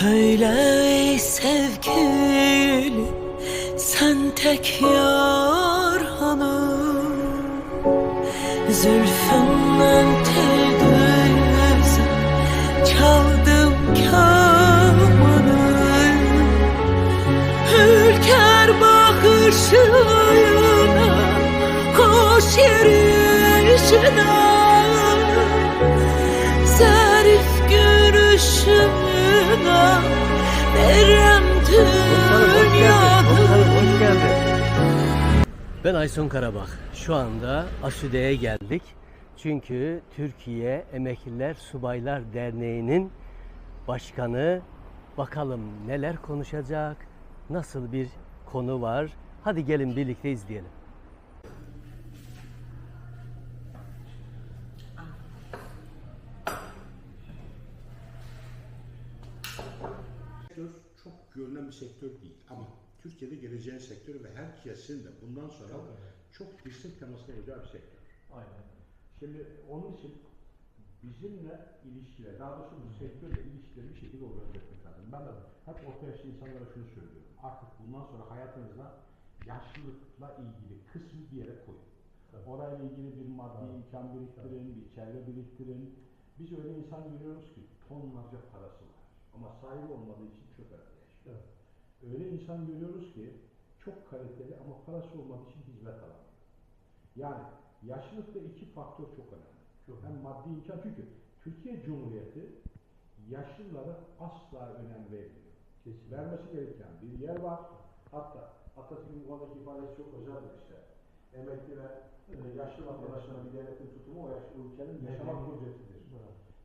Söyle ey sevgili sen tek yar hanım. Zülfünden tel düğüzüm çaldım kamanı Ülker bakışına koş Zarif Dünyada Ben Aysun Karabak. Şu anda Asude'ye geldik. Çünkü Türkiye Emekliler Subaylar Derneği'nin başkanı bakalım neler konuşacak, nasıl bir konu var. Hadi gelin birlikte izleyelim. Sektör çok görünen bir sektör değil ama Türkiye'de geleceğin sektörü ve herkesin de bundan sonra çok dirsek temaslı olacağı bir sektör. Aynen. Şimdi onun için bizimle ilişkiler, daha doğrusu bu sektörle ilişkileri bir şekilde organize lazım. Ben de hep orta yaşlı insanlara şunu söylüyorum. Artık bundan sonra hayatınızda yaşlılıkla ilgili kısmı bir yere koyun. Orayla ilgili bir maddi imkan biriktirin, bir çevre biriktirin. Biz öyle insan görüyoruz ki tonlarca parası var. Ama sahibi olmadığı için çok arada yaşıyor. Öyle insan görüyoruz ki çok kaliteli ama parası olmadığı için hizmet alamıyor. Yani yaşlılıkta iki faktör çok önemli. Hem maddi imkan çünkü Türkiye Cumhuriyeti yaşlılara asla önem vermiyor. Vermesi gereken bir yer var. Hatta Atatürk'ün bu konudaki ifadesi çok özeldir işte. Emekli ve e, yaşlı vatandaşlara bir devletin tutumu o yaşlı ülkenin yaşama kudretidir.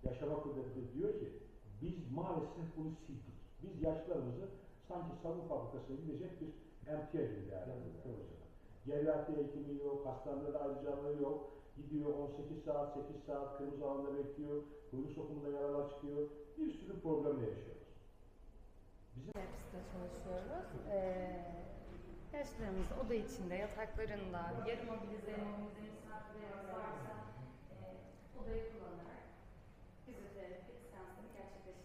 Yaşama kudretidir diyor ki biz maalesef bunu sildik. Biz yaşlılarımızı sanki sabun fabrikasına gidecek bir emtia gibi değerlendiriyoruz. Geriatri hekimi yok, hastanede ayrıcalığı yok. Gidiyor 18 saat, 8 saat kırmızı alanda bekliyor. Kuyru sokumunda yaralar çıkıyor. Bir sürü problemle yaşıyoruz. Hepsinde çalışıyoruz. Ee, yaşlılarımız oda içinde, yataklarında, yarı mobilizelerimizi misafirleri varsa e, odayı kullanarak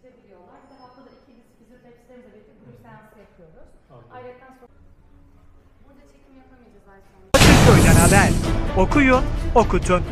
gerçekleştirebiliyorlar. Bir de haftada iki biz fizyoterapistlerimizle birlikte grup seansı yapıyoruz. Ayrıca sonra... Burada çekim yapamayacağız ay sonra. Köyden haber. Okuyun, okutun.